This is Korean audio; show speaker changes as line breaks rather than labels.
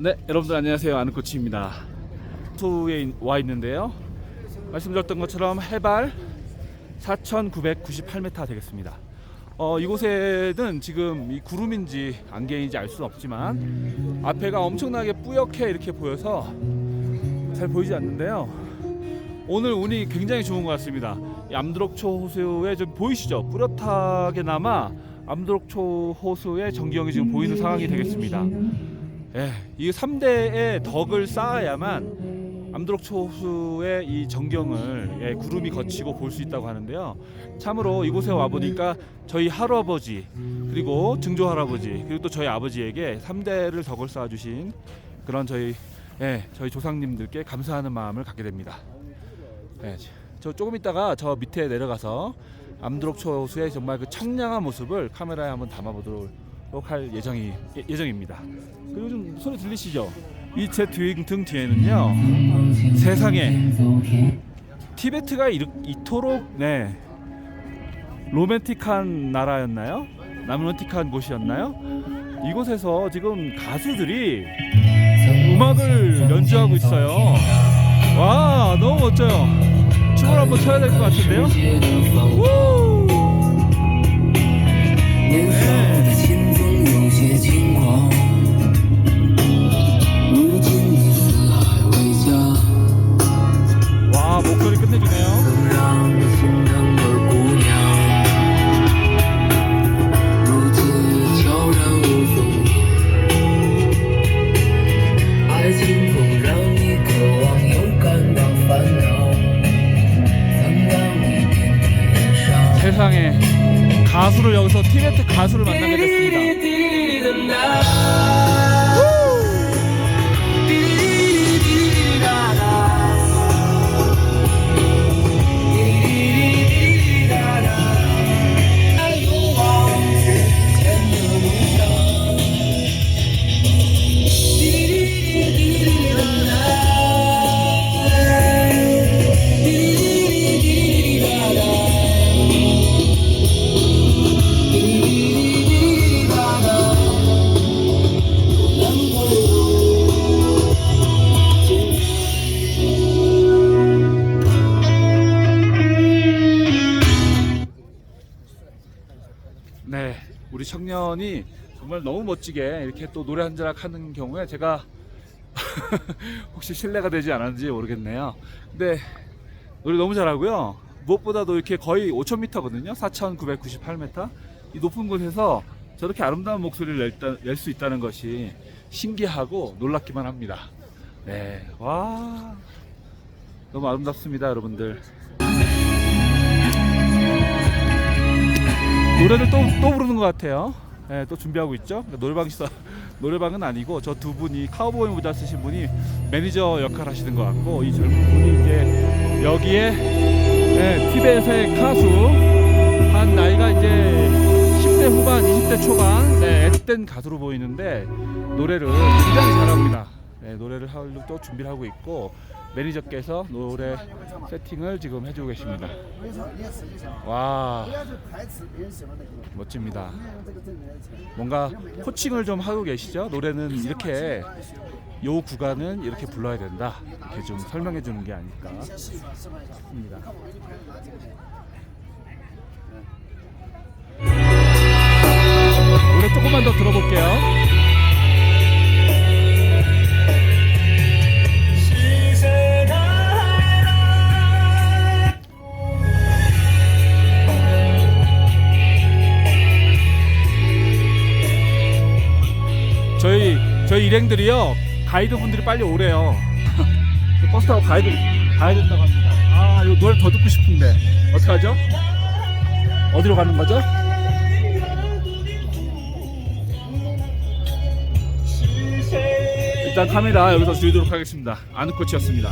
네, 여러분들 안녕하세요. 아는 코치입니다. 투에 와 있는데요. 말씀드렸던 것처럼 해발 4,998m 되겠습니다. 어, 이곳에는 지금 이 구름인지 안개인지 알 수는 없지만 앞에가 엄청나게 뿌옇게 이렇게 보여서 잘 보이지 않는데요. 오늘 운이 굉장히 좋은 것 같습니다. 이 암드록초 호수에 좀 보이시죠? 뿌렷하게나마 암드록초 호수의 전경이 지금 보이는 상황이 되겠습니다. 예, 이 3대의 덕을 쌓아야만 암드록 초 호수의 이 전경을 예, 구름이 거치고 볼 수 있다고 하는데요. 참으로 이곳에 와 보니까 저희 할아버지 그리고 증조 할아버지 그리고 또 저희 아버지에게 3대를 덕을 쌓아 주신 그런 저희 예, 저희 조상님들께 감사하는 마음을 갖게 됩니다. 예, 저 조금 있다가 저 밑에 내려가서 암드록초 호수의 정말 그 청량한 모습을 카메라에 한번 담아보도록 할 예정이 예, 예정입니다. 그리고 좀 소리 들리시죠? 이제등 뒤에는요 세상에 티베트가 이르, 이토록 네 로맨틱한 나라였나요? 남로틱한 곳이었나요? 이곳에서 지금 가수들이 음악을 연주하고 있어요. 와 너무 멋져요. 춤을 한번 춰야 될 것 같은데요. 우! 세상에 가수를 여기서 티베트 가수를 만나게 됐습니다. 청년이 정말 너무 멋지게 이렇게 또 노래 한 자락 하는 경우에 제가 혹시 신뢰가 되지 않았는지 모르겠네요. 근데 노래 너무 잘하고요. 무엇보다도 이렇게 거의 5,000m거든요. 4,998m. 이 높은 곳에서 저렇게 아름다운 목소리를 낼 수 있다는 것이 신기하고 놀랍기만 합니다. 네, 와, 너무 아름답습니다, 여러분들. 노래를 또, 또 부르는 것 같아요. 예, 또 준비하고 있죠. 그러니까 노래방 있어. 노래방은 아니고 저 두 분이 카우보이 모자 쓰신 분이 매니저 역할 하시는 것 같고 이 젊은 분이 이제 여기에 예, 티벳의 가수 한 나이가 이제 10대 후반, 20대 초반 네, 앳된 가수로 보이는데 노래를 굉장히 잘합니다. 네, 노래를 하려고 또 준비를 하고 있고 매니저께서 노래 세팅을 지금 해주고 계십니다. 와 멋집니다. 뭔가 코칭을 좀 하고 계시죠? 노래는 이렇게 요 구간은 이렇게 불러야 된다. 이렇게 좀 설명해 주는 게 아닐까 싶습니다. 저희 일행들이요 가이드 분들이 빨리 오래요. 버스 타고 돼 가야 된다고 합니다. 아 이거 노래 더 듣고 싶은데 어떡 하죠? 어디로 가는 거죠? 일단 카메라 여기서 줄이도록 하겠습니다. 아는 코치였습니다.